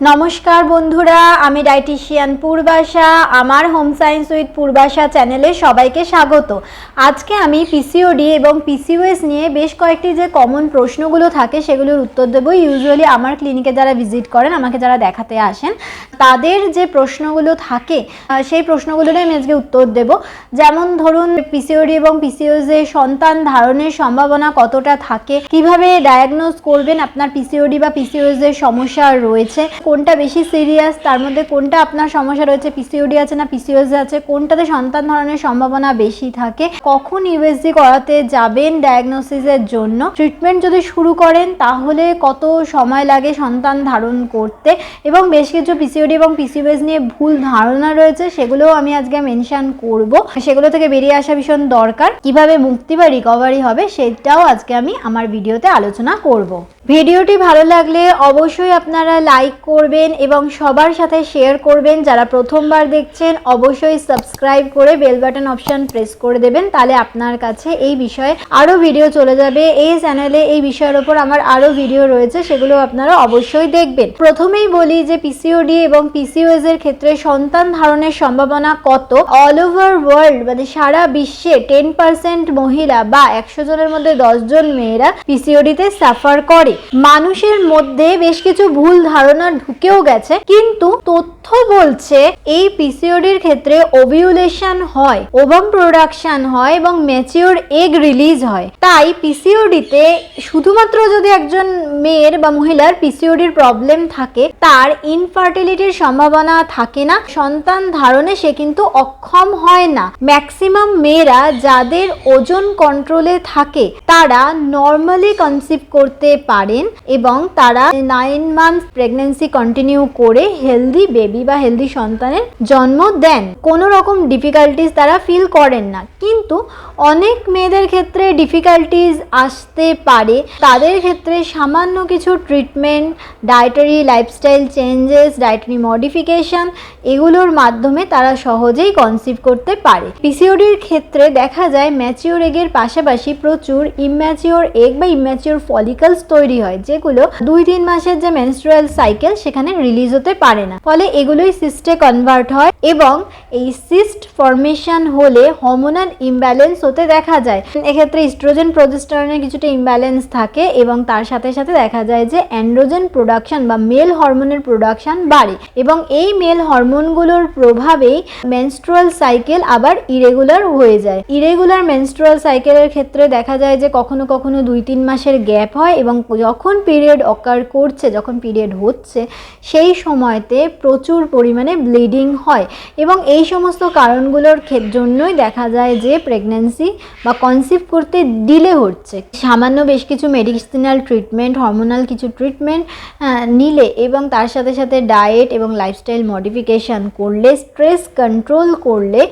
নমস্কার বন্ধুরা, আমি ডাইটিশিয়ান পূর্বাশা, আমার হোম সায়েন্স উইথ পূর্বাশা চ্যানেলে সবাইকে স্বাগত। আজকে আমি পিসিওডি এবং পিসিওএস নিয়ে বেশ কয়েকটি যে কমন প্রশ্নগুলো থাকে সেগুলোর উত্তর দেবো। ইউজুয়ালি আমার ক্লিনিকে যারা ভিজিট করেন, আমাকে যারা দেখাতে আসেন, তাদের যে প্রশ্নগুলো থাকে সেই প্রশ্নগুলোরই আমি আজকে উত্তর দেব। যেমন ধরুন পিসিওডি এবং পিসিওএস সন্তান ধারণের সম্ভাবনা কতটা থাকে? কীভাবে ডায়াগনোজ করবেন আপনার পিসিওডি বা পিসিওএস এর সমস্যা রয়েছে? কোনটা বেশি সিরিয়াস তার মধ্যে কোনটা আপনার সমস্যা রয়েছে পিসিওডি আছে না পিসিওএস আছে, কোনটাতে সন্তান ধারণের সম্ভাবনা বেশি থাকে, কখন ইউএসজি করাতে যাবেন ডায়াগনোসিসের জন্য ট্রিটমেন্ট যদি শুরু করেন তাহলে কত সময় লাগে সন্তান ধারণ করতে, এবং বেশ কিছু পিসিওডি এবং পিসিওএস নিয়ে ভুল ধারণা রয়েছে, সেগুলোও আমি আজকে মেনশন করব। সেগুলো থেকে বেরিয়ে আসা ভীষণ দরকার, কীভাবে মুক্তি বা রিকভারি হবে সেটাও আজকে আমি আমার ভিডিওতে আলোচনা করব। ভিডিওটি ভালো লাগলে অবশ্যই আপনারা লাইক করবেন এবং সবার সাথে শেয়ার করবেন। যারা প্রথমবার দেখছেন, অবশ্যই সাবস্ক্রাইব করে বেল বাটন অপশন প্রেস করে দেবেন। তাহলে আপনার কাছে এই বিষয়ে আরও ভিডিও চলে যাবে। এই চ্যানেলে এই বিষয়ের ওপর আমার আরও ভিডিও রয়েছে সেগুলো আপনারা অবশ্যই দেখবেন। প্রথমেই বলি যে পিসিওডি এবং পিসিওএস এর ক্ষেত্রে সন্তান ধারণের সম্ভাবনা কত? অল ওভার ওয়ার্ল্ড মানে সারা বিশ্বে টেন পার্সেন্ট মহিলা বা একশো জনের মধ্যে দশ জন মেয়েরা পিসিওডিতে সাফার করে। মানুষের মধ্যে বেশ কিছু ভুল ধারণা ঢুকেও গেছে। কিন্তু তথ্য বলছে, এই পিসিওডির ক্ষেত্রে ওভিউলেশন হয় ওভাম প্রোডাকশন হয় এবং ম্যাচিওর এগ রিলিজ হয়। তাই পিসিওডিতে শুধুমাত্র যদি একজন মেয়ের বা মহিলার পিসিওডির প্রবলেম থাকে, তার ইনফার্টিলিটির সম্ভাবনা থাকে না। সন্তান ধারণে সে কিন্তু অক্ষম হয় না। ম্যাক্সিমাম মেয়েরা যাদের ওজন কন্ট্রোলে থাকে, তারা নর্মালি কনসিভ করতে পারেন এবং তারা নাইন মান্থ প্রেগনেন্সি কন্টিনিউ করে হেলদি বেবি বা হেলদি সন্তানের জন্ম দেন। কোনো রকম ডিফিকাল্টিস তারা ফিল করেন না। কিন্তু অনেক মেয়েদের ক্ষেত্রে ডিফিকাল্টিস আসতে পারে। তাদের ক্ষেত্রে সামান্য কিছু treatment dietary lifestyle changes dietary modification এগুলোর মাধ্যমে তারা সহজেই কনসিভ করতে পারে। পিসিওডির ক্ষেত্রে দেখা যায় ম্যাচিওর এগের পাশাপাশি প্রচুর ইম্যাচিওর এগ বা ইম্যাচিওর ফলিকলস তৈরি হয়, যেগুলো দুই তিন মাসের যে মেনস্ট্রুয়াল সাইকেল সেখানে রিলিজ হতে পারে না। ফলে এগুলোই সিস্টে কনভার্ট হয় এবং এই সিস্ট ফরমেশন হলে হরমোনাল ইমব্যালেন্স হতে দেখা যায়। এক্ষেত্রে ইস্ট্রোজেন প্রোজেস্টেরনের কিছুটা ইমব্যালেন্স থাকে এবং তার সাথে সাথে দেখা যায় যে অ্যান্ড্রোজেন প্রোডাকশন বা মেল হরমোনের প্রোডাকশন বাড়ে এবং এই মেল হরমোনগুলোর প্রভাবেই মেনস্ট্রুয়াল সাইকেল আবার ইরেগুলার হয়ে যায়। ইরেগুলার মেনস্ট্রুয়াল সাইকেলের ক্ষেত্রে দেখা যায় যে কখনো কখনো দুই তিন মাসের গ্যাপ হয় এবং যখন পিরিয়ড অকার করছে, যখন পিরিয়ড হচ্ছে সেই সময়তে প্রচুর পরিমাণে ব্লিডিং হয় এবং এই সমস্ত কারণগুলোর জন্যই দেখা যায় যে প্রেগন্যান্সি বা কনসিভ করতে ডিলে হচ্ছে। সামান্য বেশ কিছু মেডিসিনাল ট্রিটমেন্ট হরমোনাল কিছু ট্রিটমেন্ট নিলে এবং তার সাথে সাথে ডায়েট এবং লাইফস্টাইল মডিফিকেশান করলে স্ট্রেস কন্ট্রোল করলে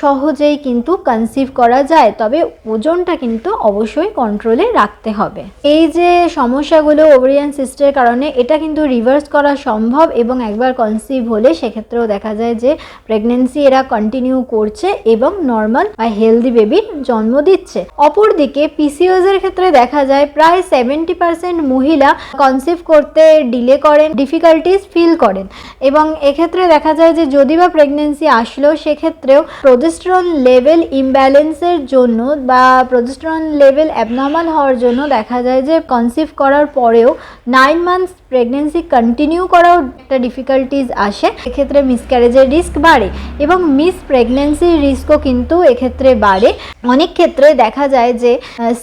সহজেই কিন্তু কনসিভ করা যায়। তবে ওজনটা কিন্তু অবশ্যই কন্ট্রোলে রাখতে হবে। এই যে সমস্যাগুলো ওভারিয়ান সিস্টের কারণে, এটা কিন্তু রিভার্স করা সম্ভব এবং একবার কনসিভ হলে সেক্ষেত্রেও দেখা যায় যে প্রেগনেন্সি এরা কন্টিনিউ করছে এবং নর্মাল বা হেলদি বেবির জন্ম দিচ্ছে। অপরদিকে পিসিওজ এর ক্ষেত্রে দেখা যায় প্রায় সেভেন্টি পার্সেন্ট মহিলা কনসিভ করতে ডিলে করেন ডিফিকাল্টিস ফিল করেন এবং এক্ষেত্রে দেখা যায় যে যদি বা প্রেগনেন্সি আসলো সেক্ষেত্রেও প্রোজেস্টেরন লেভেল ইমব্যালেন্সের জন্য বা প্রোজেস্টেরন লেভেল অ্যাবনর্মাল হওয়ার জন্য দেখা যায় যে কনসিভ করার পরেও নাইন মান্থস প্রেগনেন্সি কন্টিনিউ করাও একটা ডিফিকাল্টিস আসে, এক্ষেত্রে মিসক্যারেজের রিস্ক বাড়ে এবং মিস প্রেগনেন্সির রিস্কও কিন্তু এক্ষেত্রে বাড়ে। অনেক ক্ষেত্রে দেখা যায় যে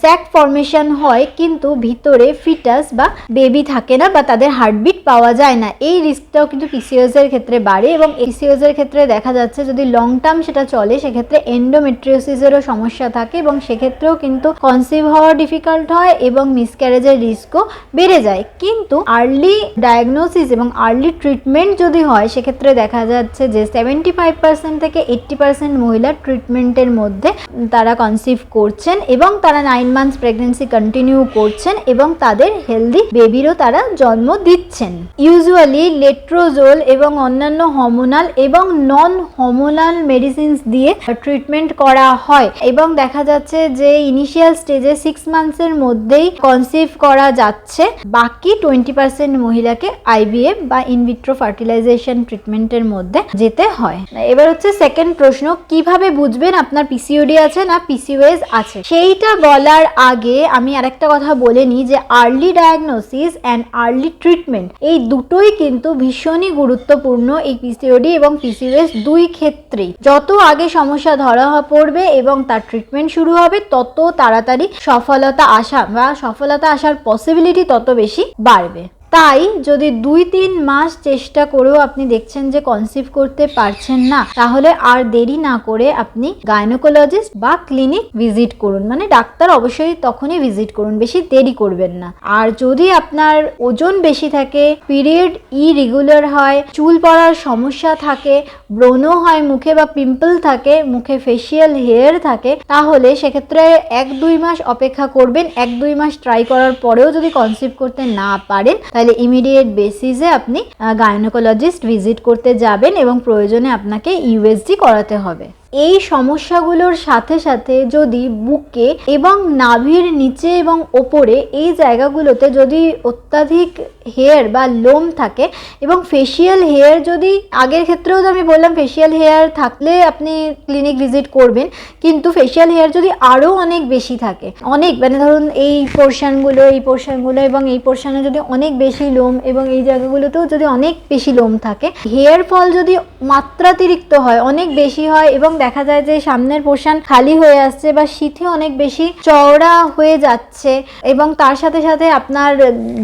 স্যাক ফর্মেশন হয় কিন্তু ভিতরে ফিটাস বা বেবি থাকে না বা তাদের হার্টবিট পাওয়া যায় না। এই রিস্কটাও কিন্তু পিসিওস এর ক্ষেত্রে বাড়ে এবং পিসিওস এর ক্ষেত্রে দেখা যাচ্ছে যদি লং টার্ম সেটা চলে, সেক্ষেত্রে এন্ডোমেট্রিওসিসেরও সমস্যা থাকে এবং সেক্ষেত্রেও কিন্তু কনসিভ হওয়া ডিফিকাল্ট হয় এবং মিসক্যারেজের রিস্কও বেড়ে যায়। কিন্তু আর্লি ডায়াগনোসিস এবং আর্লি ট্রিটমেন্ট যদি হয়, সেক্ষেত্রে দেখা যাচ্ছে যে সেভেন্টি ফাইভ পার্সেন্ট থেকে এইট্টি পার্সেন্ট মহিলা ট্রিটমেন্টের মধ্যে তারা কনসিভ করছেন এবং তারা নাইন মান্থস প্রেগনেন্সি কন্টিনিউ করছেন এবং তাদের হেলদি বেবিরও তারা জন্ম দিচ্ছেন। ইউজুয়ালি লেট্রোজোল এবং অন্যান্য হরমোনাল এবং নন হরমোনাল মেডিসিনস দিয়ে ট্রিটমেন্ট করা হয় এবং দেখা যাচ্ছে যে ইনিশিয়াল স্টেজে সিক্স মান্থসের মধ্যেই কনসিভ করা যাচ্ছে। বাকি টোয়েন্টি পার্সেন্ট মহিলাকে আইভিএফ বা ইনভিট্রো ফার্টিলাইজেশন ট্রিটমেন্টের মধ্যে যেতে হয়। এবার হচ্ছে সেকেন্ড প্রশ্ন, কীভাবে বুঝবেন আপনার পিসিওডি আছে না পিসিওএস আছে? সেইটা বলার আগে আমি আরেকটা কথা বলে নিই যে early diagnosis and early treatment এই দুটোই কিন্তু ভীষণই গুরুত্বপূর্ণ এই পিসিওডি এবং পিসিওএস দুই ক্ষেত্রেই। যত আগে সমস্যা ধরা পড়বে এবং তার ট্রিটমেন্ট শুরু হবে, তত তাড়াতাড়ি সফলতা আসা বা সফলতা আসার পসিবিলিটি তত বেশি বাড়বে। তাই যদি দুই তিন মাস চেষ্টা করেও আপনি দেখছেন যে কনসিভ করতে পারছেন না, তাহলে আর দেরি না করে আপনি গাইনোকোলজিস্ট বা ক্লিনিক ভিজিট করুন। মানে ডাক্তার অবশ্যই তখনই ভিজিট করুন, বেশি দেরি করবেন না। আর যদি আপনার ওজন বেশি থাকে পিরিয়ড ইরেগুলার হয়, চুল পড়ার সমস্যা থাকে ব্রণ হয়, মুখে বা পিম্পল থাকে, মুখে ফেসিয়াল হেয়ার থাকে, তাহলে সেক্ষেত্রে এক দুই মাস অপেক্ষা করবেন। এক দুই মাস ট্রাই করার পরেও যদি কনসিভ করতে না পারেন তাহলে ইমিডিয়েট বেসিসে আপনি গাইনোকোলজিস্ট ভিজিট করতে যাবেন এবং প্রয়োজনে আপনাকে ইউএসজি করাতে হবে। এই সমস্যাগুলোর সাথে সাথে যদি বুকে এবং নাভির নিচে এবং ওপরে এই জায়গাগুলোতে যদি অত্যাধিক হেয়ার বা লোম থাকে এবং ফেসিয়াল হেয়ার যদি, আগের ক্ষেত্রেও আমি বললাম ফেসিয়াল হেয়ার থাকলে আপনি ক্লিনিক ভিজিট করবেন, কিন্তু ফেসিয়াল হেয়ার যদি আরও অনেক বেশি থাকে, অনেক মানে ধরুন এই পোর্শনগুলো এই পোর্শনগুলো এবং এই পোর্শানে যদি অনেক বেশি লোম এবং এই জায়গাগুলোতেও যদি অনেক বেশি লোম থাকে হেয়ার ফল যদি মাত্রাতিরিক্ত হয়, অনেক বেশি হয় এবং দেখা যায় যে সামনের পোর্শন খালি হয়ে আসছে বা শীতে অনেক বেশি চওড়া হয়ে যাচ্ছে এবং তার সাথে সাথে আপনার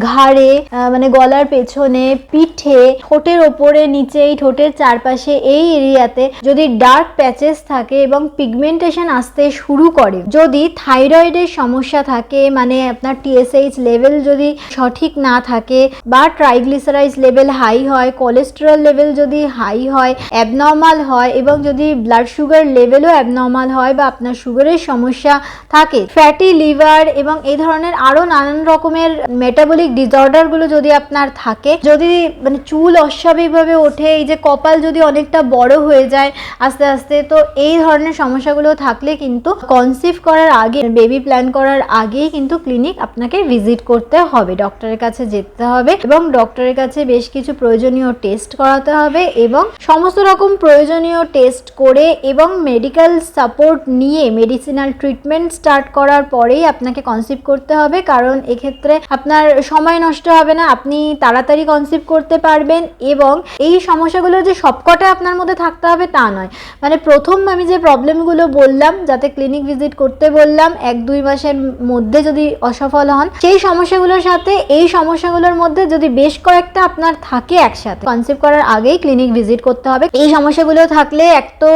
ঘাড়ে মানে গলার পেছনে, পিঠে, ঠোঁটের ওপরে নিচে এই ঠোঁটের চারপাশে এই এরিয়াতে যদি ডার্ক প্যাচেস থাকে এবং পিগমেন্টেশন আসতে শুরু করে, যদি থাইরয়েডের সমস্যা থাকে মানে আপনার টিএসএইচ লেভেল যদি সঠিক না থাকে বা ট্রাইগ্লিসারাইজ লেভেল হাই হয় কোলেস্টেরল লেভেল যদি হাই হয় অ্যাবনর্মাল হয় এবং যদি ব্লাড সুগার লেভেলও অ্যাবনর্মাল হয় বা আপনার সুগারের সমস্যা থাকে। ফ্যাটি লিভার এবং এই ধরনের আরও নানান রকমের মেটাবলিক ডিসঅর্ডারগুলো যদি আপনার থাকে, যদি মানে চুল অস্বাভাবিকভাবে ওঠে, এই যে কপাল যদি অনেকটা বড় হয়ে যায় আস্তে আস্তে, তো এই ধরনের সমস্যাগুলো থাকলে কিন্তু কনসিভ করার আগে বেবি প্ল্যান করার আগেই কিন্তু ক্লিনিক আপনাকে ভিজিট করতে হবে। ডক্টরের কাছে যেতে হবে এবং ডক্টরের কাছে বেশ কিছু প্রয়োজনীয় টেস্ট করাতে হবে এবং সমস্ত রকম প্রয়োজনীয় টেস্ট করে এবং মেডিকেল সাপোর্ট নিয়ে মেডিসিনাল ট্রিটমেন্ট স্টার্ট করার পরেই আপনাকে কনসিভ করতে হবে। কারণ এক্ষেত্রে আপনার সময় নষ্ট হবে না, আপনি তাড়াতাড়ি কনসিভ করতে পারবেন এবং এই সমস্যাগুলো যে সবকটা আপনার মধ্যে থাকতে হবে তা নয়। মানে প্রথম আমি যে প্রবলেমগুলো বললাম, যাতে ক্লিনিক ভিজিট করতে বললাম, এক দুই মাসের মধ্যে যদি অসফল হন, সেই সমস্যাগুলোর সাথে এই সমস্যাগুলোর মধ্যে যদি বেশ কয়েকটা আপনার থাকে একসাথে কনসিভ করার আগেই ক্লিনিক ভিজিট করতে হবে। এই সমস্যাগুলো থাকলে এক তো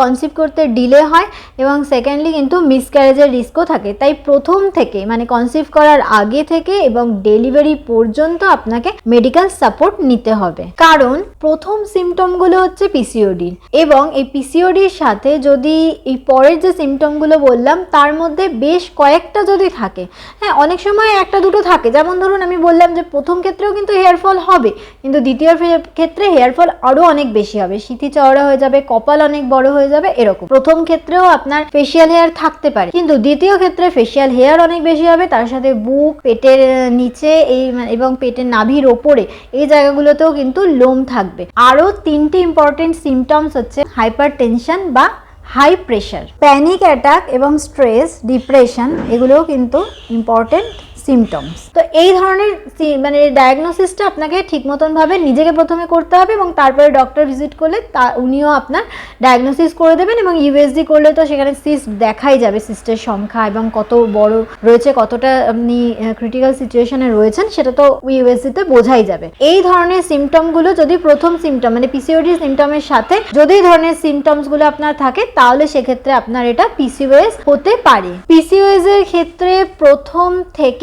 কনসিভ করতে ডিলে হয় এবং সেকেন্ডলি কিন্তু মিসক্যারেজের রিস্কও থাকে। তাই প্রথম থেকে মানে কনসিভ করার আগে থেকে এবং ডেলিভারি পর্যন্ত আপনাকে মেডিকেল সাপোর্ট নিতে হবে। কারণ প্রথম সিমটমগুলো হচ্ছে পিসিওডি এবং এই পিসিওডির সাথে যদি এই পরের যে সিমটমগুলো বললাম, তার মধ্যে বেশ কয়েকটা যদি থাকে হ্যাঁ অনেক সময় একটা দুটো থাকে। যেমন ধরুন আমি বললাম যে প্রথম ক্ষেত্রেও কিন্তু হেয়ার ফল হবে, কিন্তু দ্বিতীয় ক্ষেত্রে হেয়ার ফল আরও অনেক বেশি হবে। সিথি চওড়া হয়ে যাবে, কপাল অনেক বড় হয়ে যাবে এরকম। প্রথম ক্ষেত্রেও আপনার ফেসিয়াল হেয়ার থাকতে পারে, কিন্তু দ্বিতীয় ক্ষেত্রে ফেসিয়াল হেয়ার অনেক বেশি হবে, তার সাথে বুক, পেটের নিচে এই, মানে- এবং পেটের নাভির ওপরে এই জায়গাগুলোতেও কিন্তু লোম থাকবে। আরও তিনটি ইম্পর্টেন্ট সিমটমস হচ্ছে হাইপার টেনশন বা হাই প্রেশার প্যানিক অ্যাটাক এবং স্ট্রেস ডিপ্রেশন এগুলোও কিন্তু ইম্পর্টেন্ট সিমটমস তো এই ধরনের মানে ডায়াগনোসিসটা আপনাকে ঠিক মতনভাবে নিজেকে প্রথমে করতে হবে এবং তারপরে ডক্টর ভিজিট করলে তা, উনিও আপনার ডায়াগনোসিস করে দেবেন এবং ইউএসজি করলে তো সেখানে সিস্ট দেখাই যাবে সিস্টের সংখ্যা এবং কত বড় রয়েছে, কতটা আপনি ক্রিটিক্যাল সিচুয়েশনে রয়েছেন, সেটা তো ইউএসজিতে বোঝাই যাবে। এই ধরনের সিমটমগুলো যদি প্রথম সিমটম মানে পিসিওডি সিমটমের সাথে যদি এই ধরনের সিমটমসগুলো আপনার থাকে, তাহলে সেক্ষেত্রে আপনার এটা পিসিওএস হতে পারে। পিসিওএস এর ক্ষেত্রে প্রথম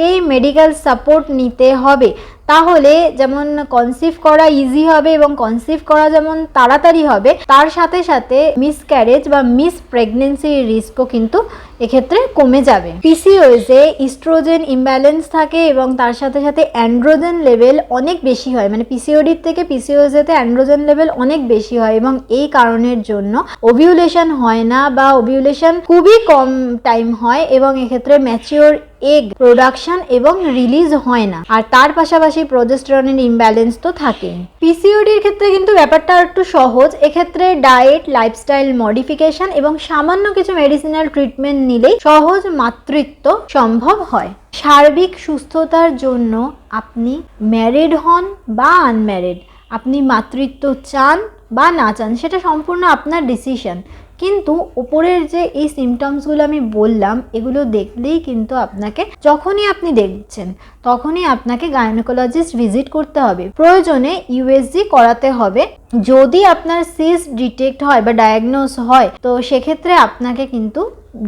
থেকেই মেডিকেল সাপোর্ট নিতে হবে। তাহলে যেমন কনসিভ করা ইজি হবে এবং কনসিভ করা যেমন তাড়াতাড়ি হবে, তার সাথে সাথে মিস ক্যারেজ বা মিস প্রেগনেন্সির রিস্কও কিন্তু এক্ষেত্রে কমে যাবে। পিসিওএসে ইস্ট্রোজেন ইমব্যালেন্স থাকে এবং তার সাথে সাথে অ্যান্ড্রোজেন লেভেল অনেক বেশি হয়। মানে পিসিওডির থেকে পিসিওএসেতে অ্যান্ড্রোজেন লেভেল অনেক বেশি হয় এবং এই কারণের জন্য ওভিউলেশন হয় না বা ওভিউলেশন খুবই কম টাইম হয় এবং এক্ষেত্রে ম্যাচিওর এগ প্রোডাকশন এবং রিলিজ হয় না। আর তার পাশাপাশি পাশাপাশি প্রোজেস্টেরনের ইমব্যালেন্স তো থাকে পিসিওডির ক্ষেত্রে কিন্তু ব্যাপারটা একটু সহজ। এক্ষেত্রে ডায়েট লাইফস্টাইল মডিফিকেশন এবং সামান্য কিছু মেডিসিনাল ট্রিটমেন্ট নিলেই সহজ মাতৃত্ব সম্ভব হয়। সার্বিক সুস্থতার জন্য আপনি ম্যারিড হন বা আনম্যারিড আপনি মাতৃত্ব চান বা না চান, সেটা সম্পূর্ণ আপনার ডিসিশন কিন্তু ওপরের যে এই সিমটমসগুলো আমি বললাম, এগুলো দেখলেই কিন্তু আপনাকে যখনই আপনি দেখছেন, তখনই আপনাকে গাইনোকোলজিস্ট ভিজিট করতে হবে। প্রয়োজনে ইউএসজি করাতে হবে। যদি আপনার সিস ডিটেক্ট হয় বা ডায়াগনোস হয়, তো সেক্ষেত্রে আপনাকে কিন্তু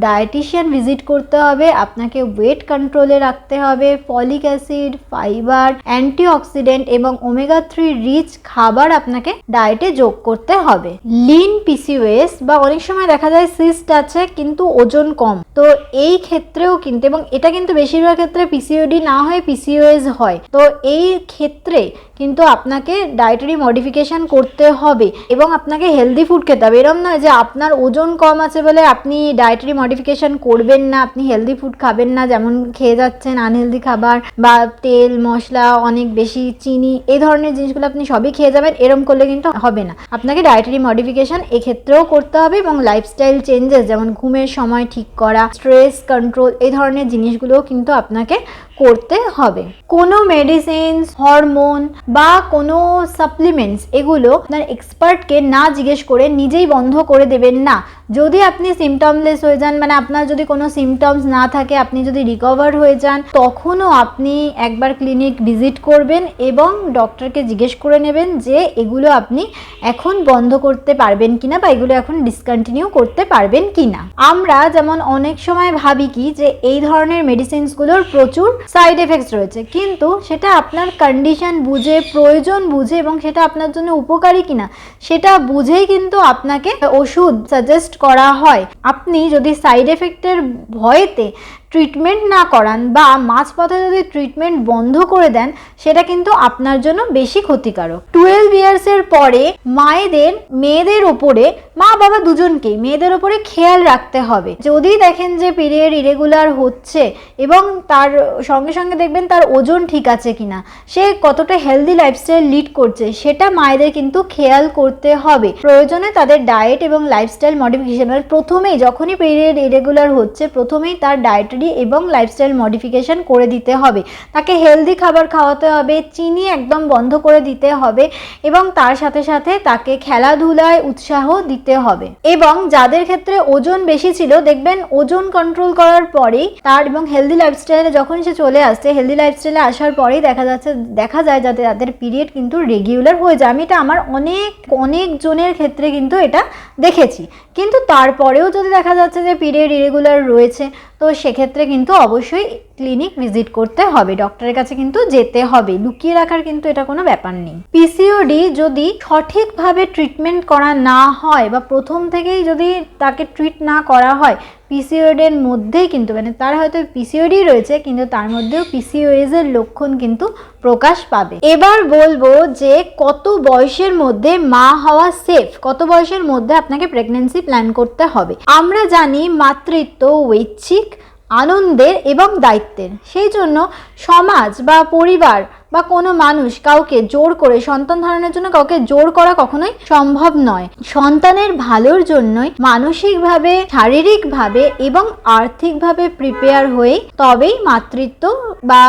ডায়েটিশিয়ান ভিজিট করতে হবে, আপনাকে ওয়েট কন্ট্রোলে রাখতে হবে ফলিক অ্যাসিড ফাইবার অ্যান্টিঅক্সিডেন্ট এবং ওমেগা থ্রি রিচ খাবার আপনাকে ডায়েটে যোগ করতে হবে। লিন পিসিওএস বা অনেক সময় দেখা যায় সিস্ট আছে, কিন্তু ওজন কম। তো এই ক্ষেত্রেও কিন্তু, এবং এটা কিন্তু বেশিরভাগ ক্ষেত্রে পিসিওডি না হয়ে পিসিওএস হয়। তো এই ক্ষেত্রে কিন্তু আপনাকে ডায়েটারি মডিফিকেশন করতে হবে এবং আপনাকে হেলদি ফুড খেতে হবে। এরম নয় যে আপনার ওজন কম আছে বলে আপনি ডায়েটারি মডিফিকেশন করবেন না, আপনি হেলদি ফুড খাবেন না, যেমন খেয়ে যাচ্ছেন আনহেলদি খাবার বা তেল, মশলা, অনেক বেশি চিনি, এই ধরনের জিনিসগুলো আপনি সবই খেয়ে যাবেন, এরম করলে কিন্তু হবে না। আপনাকে ডায়েটারি মডিফিকেশন এক্ষেত্রেও করতে হবে এবং লাইফস্টাইল চেঞ্জেস যেমন ঘুমের সময় ঠিক করা স্ট্রেস কন্ট্রোল এই ধরনের জিনিসগুলোও কিন্তু আপনাকে করতে হবে। কোনো মেডিসিনস হরমোন বা কোনো সাপ্লিমেন্টস এগুলো আপনার এক্সপার্টকে না জিজ্ঞেস করে নিজেই বন্ধ করে দেবেন না। যদি আপনি সিমটমলেস হয়ে যান মানে আপনার যদি কোনো সিমটমস না থাকে, আপনি যদি রিকভার হয়ে যান, তখনও আপনি একবার ক্লিনিক ভিজিট করবেন এবং ডক্টরকে জিজ্ঞেস করে নেবেন যে এগুলো আপনি এখন বন্ধ করতে পারবেন কিনা বা এগুলো এখন ডিসকন্টিনিউ করতে পারবেন কিনা। আমরা যেমন অনেক সময় ভাবি কি, যে এই ধরনের মেডিসিনসগুলোর প্রচুর সাইড এফেক্টস রয়েছে। কিন্তু সেটা আপনার কন্ডিশন বুঝে, প্রয়োজন বুঝে এবং সেটা আপনার জন্য উপকারী কিনা, সেটা বুঝেই কিন্তু আপনাকে ওষুধ সাজেস্ট করা হয়। আপনি যদি সাইড এফেক্টের ভয়েতে ট্রিটমেন্ট না করান বা মাঝপথে যদি ট্রিটমেন্ট বন্ধ করে দেন, সেটা কিন্তু আপনার জন্য বেশি ক্ষতিকারক। টুয়েলভ ইয়ার্সের পরে মায়েদের, মেয়েদের ওপরে মা বাবা দুজনকেই মেয়েদের ওপরে খেয়াল রাখতে হবে। যদি দেখেন যে পিরিয়ড ইরেগুলার হচ্ছে এবং তার সঙ্গে সঙ্গে দেখবেন তার ওজন ঠিক আছে কিনা, সে কতটা হেলদি লাইফস্টাইল লিড করছে, সেটা মায়েদের কিন্তু খেয়াল করতে হবে। প্রয়োজনে তাদের ডায়েট এবং লাইফস্টাইল মডিফিকেশন প্রথমেই যখনই পিরিয়ড ইরেগুলার হচ্ছে, প্রথমেই তার ডায়েটারি এবং লাইফস্টাইল মডিফিকেশন করে দিতে হবে। তাকে হেলদি খাবার খাওয়াতে হবে, চিনি একদম বন্ধ করে দিতে হবে এবং তার সাথে সাথে তাকে খেলাধুলায় উৎসাহ দিতে হবে। এবং যাদের ক্ষেত্রে ওজন বেশি ছিল, দেখবেন ওজন কন্ট্রোল করার পরেই তার এবং হেলদি লাইফস্টাইলে যখন সে চলে আসছে হেলদি লাইফস্টাইলে আসার পরেই দেখা যাচ্ছে, দেখা যায় যাতে তাদের পিরিয়ড কিন্তু রেগুলার হয়ে যায়। আমি এটা আমার অনেক অনেক জনের ক্ষেত্রে কিন্তু এটা দেখেছি। কিন্তু তারপরেও যদি দেখা যাচ্ছে যে পিরিয়ড ইরেগুলার রয়েছে তো সেক্ষেত্রে কিন্তু অবশ্যই ক্লিনিক ভিজিট করতে হবে। ডক্টরের কাছে কিন্তু যেতে হবে। লুকিয়ে রাখার কিন্তু এটা কোনো ব্যাপার নেই। পিসিওডি যদি সঠিকভাবে ট্রিটমেন্ট করা না হয় বা প্রথম থেকেই যদি তাকে ট্রিট না করা হয় পিসিওডের মধ্যেই কিন্তু মানে তার হয়তো পিসিওডি রয়েছে, কিন্তু তার মধ্যেও পিসিওএস এর লক্ষণ কিন্তু প্রকাশ পাবে। এবার বলব যে কত বয়সের মধ্যে মা হওয়া সেফ কত বয়সের মধ্যে আপনাকে প্রেগনেন্সি প্ল্যান করতে হবে। আমরা জানি মাতৃত্ব, ঐচ্ছিক, আনন্দের এবং দায়িত্বের। সেই জন্য সমাজ বা পরিবার বা কোনো মানুষ কাউকে জোর করে সন্তান ধারণের জন্য কাউকে জোর করা কখনোই সম্ভব নয়। সন্তানের ভালোর জন্যই মানসিকভাবে, শারীরিকভাবে এবং আর্থিকভাবে প্রিপেয়ার হয়ে তবেই মাতৃত্ব বা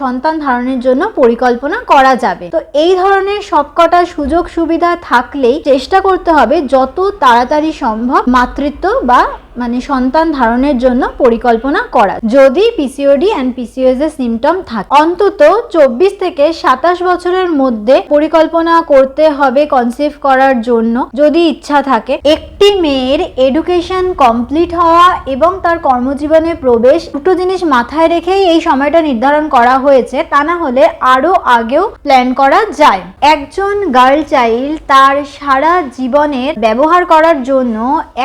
সন্তান ধারণের জন্য পরিকল্পনা করা যাবে। তো এই ধরনের সবকটা সুযোগ সুবিধা থাকলেই চেষ্টা করতে হবে যত তাড়াতাড়ি সম্ভব মাতৃত্ব বা মানে সন্তান ধারণের জন্য পরিকল্পনা করা। যদি পিসিওডি অ্যান্ড পিসিওএস এর সিমটম থাকে, অন্তত চব্বিশ থেকে সাতাশ বছরের মধ্যে পরিকল্পনা করতে হবে কনসিভ করার জন্য। যদি ইচ্ছা থাকে, একটি মেয়ের এডুকেশন কমপ্লিট হওয়া এবং তার কর্মজীবনে প্রবেশ, দুটো জিনিস মাথায় রেখেই এই সময়টা নির্ধারণ করা হয়েছে, তা না হলে আরও আগেও প্ল্যান করা যায়। একজন গার্ল চাইল্ড তার সারা জীবনের ব্যবহার করার জন্য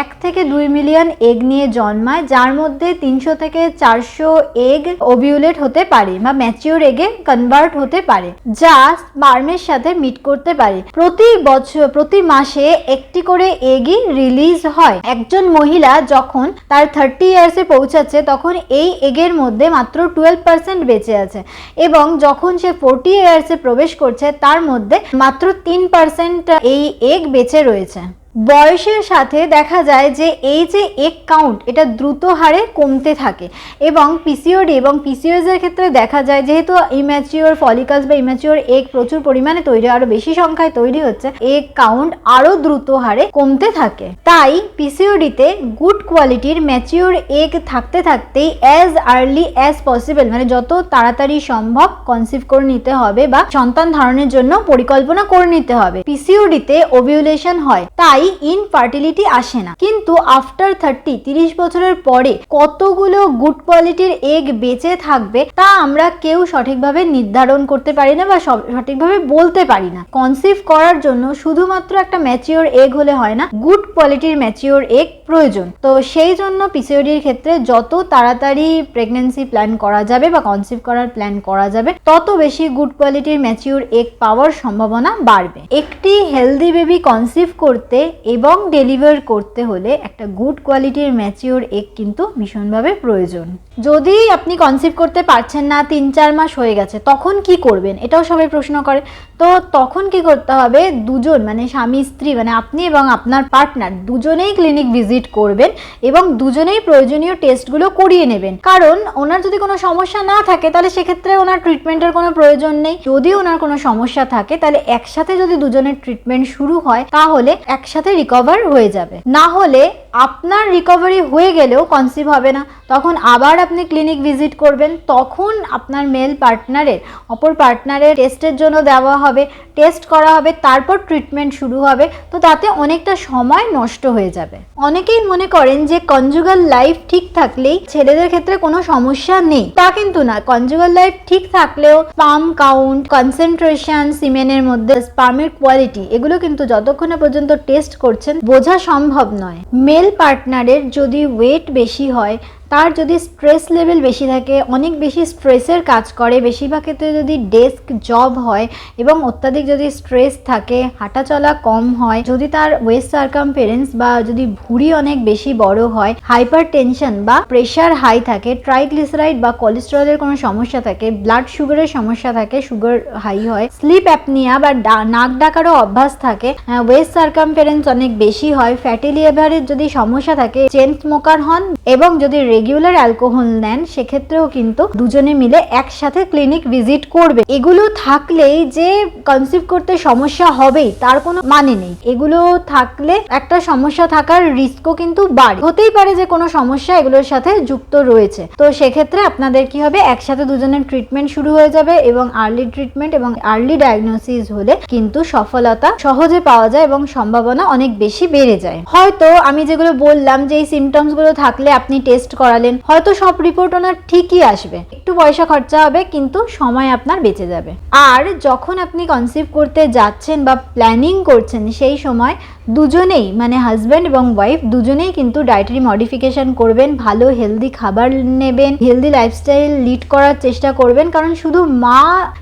এক থেকে দুই মিলিয়ন এগ নিয়ে জন্মায়, যার মধ্যে তিনশো থেকে চারশো এগ ওভিউলেট হতে পারে বা ম্যাচিওর এগে কনভার্ট হতে পারে, যা স্পার্মের সাথে মিট করতে পারে। প্রতি বছর, প্রতি মাসে একটি করে এগই রিলিজ হয়। একজন মহিলা যখন তার থার্টি ইয়ার্সে পৌঁছাচ্ছে, তখন এই এগের মধ্যে মাত্র টুয়েলভ পার্সেন্ট বেঁচে আছে এবং যখন সে ফোরটি ইয়ার্সে প্রবেশ করছে, তার মধ্যে মাত্র তিন পার্সেন্ট এই এগ বেঁচে রয়েছে। বয়সের সাথে দেখা যায় যে এই যে এক কাউন্ট এটা দ্রুত হারে কমতে থাকে। এবং পিসিওডি এবং পিসিওএস এর ক্ষেত্রে দেখা যায়, যেহেতু ইম্যাচিওর ফলিকালস বা ইম্যাচিওর এগ প্রচুর পরিমাণে তৈরি, আরও বেশি সংখ্যায় তৈরি হচ্ছে এগ কাউন্ট আরও দ্রুত হারে কমতে থাকে। তাই পিসিওডিতে গুড কোয়ালিটির ম্যাচিওর এগ থাকতে থাকতেই অ্যাজ আর্লি অ্যাজ পসিবল মানে যত তাড়াতাড়ি সম্ভব কনসিভ করে নিতে হবে বা সন্তান ধারণের জন্য পরিকল্পনা করে নিতে হবে। পিসিওডিতে ওভিউলেশন হয়। তাই ইনফার্টিলিটি আসে না। কিন্তু আফটার থার্টি তিরিশ বছরের পরে কতগুলো গুড কোয়ালিটির এগ বেঁচে থাকবে তা আমরা কেউ সঠিকভাবে নির্ধারণ করতে পারি না বা সঠিকভাবে বলতে পারি না। কনসিভ করার জন্য শুধুমাত্র একটা ম্যাচিওর এগ হলে হয় না গুড কোয়ালিটির ম্যাচিওর এগ প্রয়োজন। তো সেই জন্য পিসিওডির ক্ষেত্রে যত তাড়াতাড়ি প্রেগনেন্সি প্ল্যান করা যাবে বা কনসিভ করার প্ল্যান করা যাবে, তত বেশি গুড কোয়ালিটির ম্যাচিওর এগ পাওয়ার সম্ভাবনা বাড়বে। একটি হেলদি বেবি কনসিভ করতে এবং ডেলিভার করতে হলে একটা গুড কোয়ালিটির ম্যাচিওর এগ কিন্তু ভীষণভাবে প্রয়োজন। যদি আপনি কনসিভ করতে পারছেন না, তিন, চার মাস হয়ে গেছে, তখন কি করবেন? এটাও সবাই প্রশ্ন করে। তো তখন কি করতে হবে? দুজন মানে স্বামী, স্ত্রী মানে আপনি এবং আপনার পার্টনার দুজনেই ক্লিনিক ভিজিট করবেন এবং দুজনেই প্রয়োজনীয় টেস্টগুলো করিয়ে নেবেন। কারণ ওনার যদি কোনো সমস্যা না থাকে, তাহলে সেক্ষেত্রে ওনার ট্রিটমেন্টের কোনো প্রয়োজন নেই। যদি ওনার কোনো সমস্যা থাকে, তাহলে একসাথে যদি দুজনের ট্রিটমেন্ট শুরু হয়, তাহলে একসাথে রিকভার হয়ে যাবে। না হলে আপনার রিকভারি হয়ে গেলেও কনসিভ হবে না। তখন আবার আপনি ক্লিনিক ভিজিট করবেন, তখন আপনার মেল পার্টনারের অপর পার্টনারের টেস্টের জন্য দেওয়া হবে টেস্ট করা হবে, তারপর ট্রিটমেন্ট শুরু হবে, তো তাতে অনেকটা সময় নষ্ট হয়ে যাবে। অনেকেই মনে করেন যে কনজুগাল লাইফ ঠিক থাকলেই ছেলেদের ক্ষেত্রে কোনো সমস্যা নেই। তা কিন্তু না কনজুগাল লাইফ ঠিক থাকলেও স্পাম কাউন্ট কনসেন্ট্রেশন সিমেনের মধ্যে স্পামের কোয়ালিটি এগুলো কিন্তু যতক্ষণে পর্যন্ত টেস্ট করছেন, বোঝা সম্ভব নয়। মেল পার্টনারের যদি ওয়েট বেশি হয় তার যদি স্ট্রেস লেভেল বেশি থাকে, অনেক বেশি স্ট্রেসের কাজ করে, বেশিরভাগ ক্ষেত্রে যদি ডেস্ক জব হয় এবং অত্যাধিক যদি স্ট্রেস থাকে হাঁটা চলা কম হয়, যদি তার ওয়েস্ট সার্কামফারেন্স বা যদি ভুঁড়ি অনেক বেশি বড় হয় হাইপার টেনশন বা প্রেশার হাই থাকে ট্রাইগ্লিসারাইড বা কোলেস্টেরলের কোনো সমস্যা থাকে ব্লাড সুগারের সমস্যা থাকে সুগার হাই হয় স্লিপ অ্যাপনিয়া বা নাক ডাকারও অভ্যাস থাকে ওয়েস্ট সার্কামফারেন্স অনেক বেশি হয় ফ্যাটি লিভারের যদি সমস্যা থাকে চেন স্মোকার হন এবং যদি রেগুলার অ্যালকোহল নেন, সেক্ষেত্রেও কিন্তু দুজনে মিলে একসাথে ক্লিনিক ভিজিট করবে। এগুলো থাকলেই যে কনসিভ করতে সমস্যা হবেই, তার কোনো মানে নেই। এগুলো থাকলে একটা সমস্যা থাকার রিস্কও কিন্তু বাড়ে। হতেই পারে যে কোনো সমস্যা এগুলোর সাথে যুক্ত রয়েছে। তো সেক্ষেত্রে আপনাদের কি হবে? একসাথে দুজনের ট্রিটমেন্ট শুরু হয়ে যাবে এবং আর্লি ট্রিটমেন্ট এবং আর্লি ডায়াগনোসিস হলে কিন্তু সফলতা সহজে পাওয়া যায় এবং সম্ভাবনা অনেক বেশি বেড়ে যায়। হয়তো আমি যেগুলো বললাম যে এই সিমটমসগুলো থাকলে আপনি টেস্ট করালেন। হয়তো সব রিপোর্ট ওনার ঠিকই আসবে। একটু পয়সা খরচা হবে, কিন্তু সময় আপনার বেঁচে যাবে। আর যখন আপনি কনসিভ করতে যাচ্ছেন বা প্ল্যানিং করছেন সেই সময় দুজনেই মানে হাজব্যান্ড এবং ওয়াইফ দুজনেই কিন্তু ডায়েটারি মডিফিকেশন করবেন, ভালো হেলদি খাবার নেবেন হেলদি লাইফস্টাইল লিড করার চেষ্টা করবেন, কারণ শুধু মা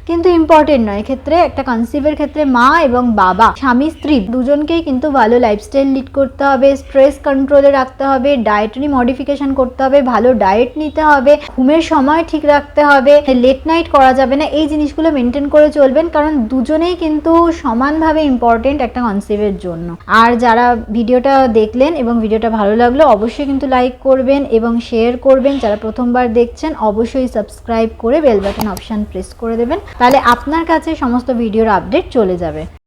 কিন্তু ইম্পর্টেন্ট নয়। এক্ষেত্রে একটা কনসিভের ক্ষেত্রে মা এবং বাবা, স্বামী, স্ত্রী, দুজনকেই কিন্তু ভালো লাইফস্টাইল লিড করতে হবে স্ট্রেস কন্ট্রোলে রাখতে হবে ডায়েটারি মডিফিকেশন করতে হবে, ভালো ডায়েট নিতে হবে, ঘুমের সময় ঠিক রাখতে হবে লেট নাইট করা যাবে না, এই জিনিসগুলো মেনটেন করে চলবেন, কারণ দুজনেই কিন্তু সমানভাবে ইম্পর্টেন্ট একটা কনসিভের জন্য। আর যারা ভিডিওটা দেখলেন এবং ভিডিওটা ভালো লাগল, অবশ্যই কিন্তু লাইক করবেন এবং শেয়ার করবেন। যারা প্রথমবার দেখছেন, অবশ্যই সাবস্ক্রাইব করে বেল বাটন অপশান প্রেস করে দেবেন। তাহলে আপনার কাছে সমস্ত ভিডিওর আপডেট চলে যাবে।